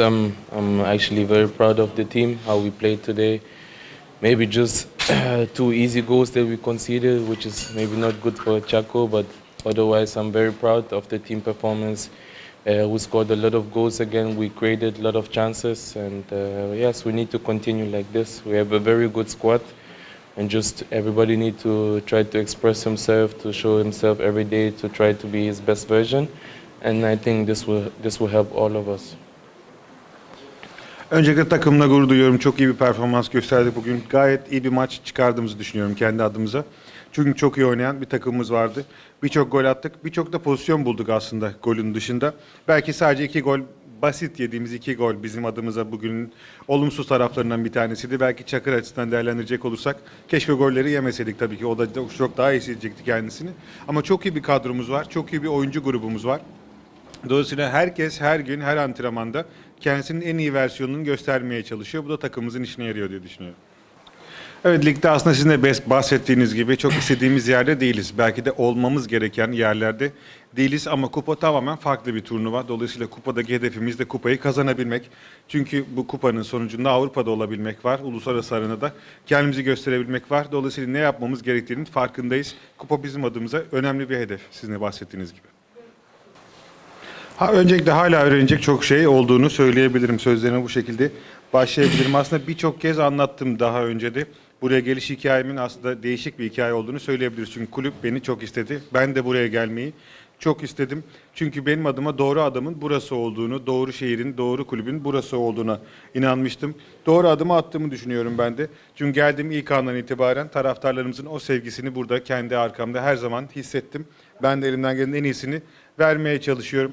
I'm, I'm actually very proud of the team, how we played today. Maybe just two easy goals that we conceded, which is maybe not good for Chaco, but otherwise I'm very proud of the team performance. Uh, we scored a lot of goals again, we created a lot of chances, and uh, yes, we need to continue like this. We have a very good squad, and just everybody need to try to express himself, to show himself every day, to try to be his best version, and I think this will, this will help all of us. Öncelikle takımla gurur duyuyorum. Çok iyi bir performans gösterdik bugün. Gayet iyi bir maç çıkardığımızı düşünüyorum kendi adımıza. Çünkü çok iyi oynayan bir takımımız vardı. Birçok gol attık. Birçok da pozisyon bulduk aslında golün dışında. Belki sadece iki gol basit yediğimiz iki gol bizim adımıza bugünün olumsuz taraflarından bir tanesiydi. Belki Çakır açısından değerlendirecek olursak keşke golleri yemeseydik tabii ki. O da çok daha iyi hissedecekti kendisini. Ama çok iyi bir kadromuz var. Çok iyi bir oyuncu grubumuz var. Dolayısıyla herkes her gün her antrenmanda kendisinin en iyi versiyonunu göstermeye çalışıyor. Bu da takımımızın işine yarıyor diye düşünüyorum. Evet ligde aslında sizin de bahsettiğiniz gibi çok istediğimiz yerde değiliz. Belki de olmamız gereken yerlerde değiliz ama kupa tamamen farklı bir turnuva. Dolayısıyla kupadaki hedefimiz de kupayı kazanabilmek. Çünkü bu kupanın sonucunda Avrupa'da olabilmek var. Uluslararası arenada kendimizi gösterebilmek var. Dolayısıyla ne yapmamız gerektiğinin farkındayız. Kupa bizim adımıza önemli bir hedef sizin de bahsettiğiniz gibi. Ha, öncelikle hala öğrenecek çok şey olduğunu söyleyebilirim. Sözlerime bu şekilde başlayabilirim. Aslında birçok kez anlattım daha önce de. Buraya geliş hikayemin aslında değişik bir hikaye olduğunu söyleyebiliriz. Çünkü kulüp beni çok istedi. Ben de buraya gelmeyi çok istedim. Çünkü benim adıma doğru adamın burası olduğunu, doğru şehrin, doğru kulübün burası olduğuna inanmıştım. Doğru adımı attığımı düşünüyorum ben de. Çünkü geldiğim ilk andan itibaren taraftarlarımızın o sevgisini burada kendi arkamda her zaman hissettim. Ben de elimden gelen en iyisini vermeye çalışıyorum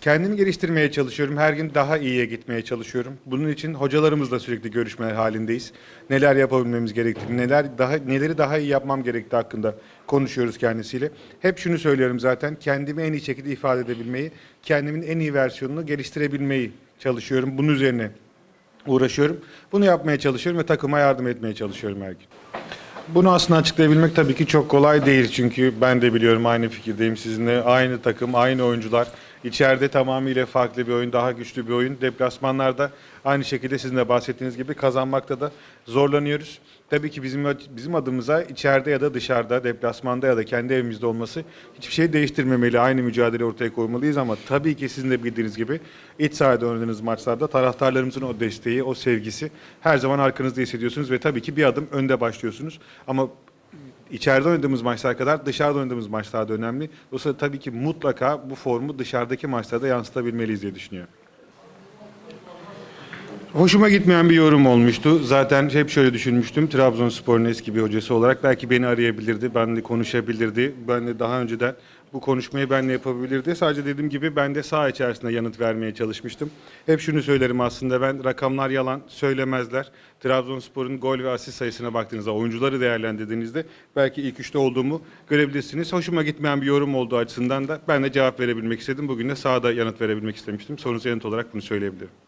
kendimi geliştirmeye çalışıyorum. Her gün daha iyiye gitmeye çalışıyorum. Bunun için hocalarımızla sürekli görüşmeler halindeyiz. Neler yapabilmemiz gerektiğini, neler daha neleri daha iyi yapmam gerektiği hakkında konuşuyoruz kendisiyle. Hep şunu söylüyorum zaten. Kendimi en iyi şekilde ifade edebilmeyi, kendimin en iyi versiyonunu geliştirebilmeyi çalışıyorum. Bunun üzerine uğraşıyorum. Bunu yapmaya çalışıyorum ve takıma yardım etmeye çalışıyorum her gün. Bunu aslında açıklayabilmek tabii ki çok kolay değil. Çünkü ben de biliyorum aynı fikirdeyim sizinle. Aynı takım, aynı oyuncular. İçeride tamamıyla farklı bir oyun, daha güçlü bir oyun. Deplasmanlarda aynı şekilde sizin de bahsettiğiniz gibi kazanmakta da zorlanıyoruz. Tabii ki bizim bizim adımıza içeride ya da dışarıda, deplasmanda ya da kendi evimizde olması hiçbir şey değiştirmemeli. Aynı mücadele ortaya koymalıyız ama tabii ki sizin de bildiğiniz gibi iç sahada oynadığınız maçlarda taraftarlarımızın o desteği, o sevgisi her zaman arkanızda hissediyorsunuz ve tabii ki bir adım önde başlıyorsunuz. Ama içeride oynadığımız maçlar kadar dışarıda oynadığımız maçlar da önemli. Dolayısıyla tabii ki mutlaka bu formu dışarıdaki maçlarda yansıtabilmeliyiz diye düşünüyorum. Hoşuma gitmeyen bir yorum olmuştu. Zaten hep şöyle düşünmüştüm. Trabzonspor'un eski bir hocası olarak belki beni arayabilirdi, benle konuşabilirdi. Ben daha önceden bu konuşmayı benle yapabilirdi. Sadece dediğim gibi ben de saha içerisinde yanıt vermeye çalışmıştım. Hep şunu söylerim aslında ben rakamlar yalan söylemezler. Trabzonspor'un gol ve asist sayısına baktığınızda, oyuncuları değerlendirdiğinizde belki ilk üçte olduğumu görebilirsiniz. Hoşuma gitmeyen bir yorum olduğu açısından da ben de cevap verebilmek istedim. Bugün de sahada yanıt verebilmek istemiştim. Sorunuza yanıt olarak bunu söyleyebilirim.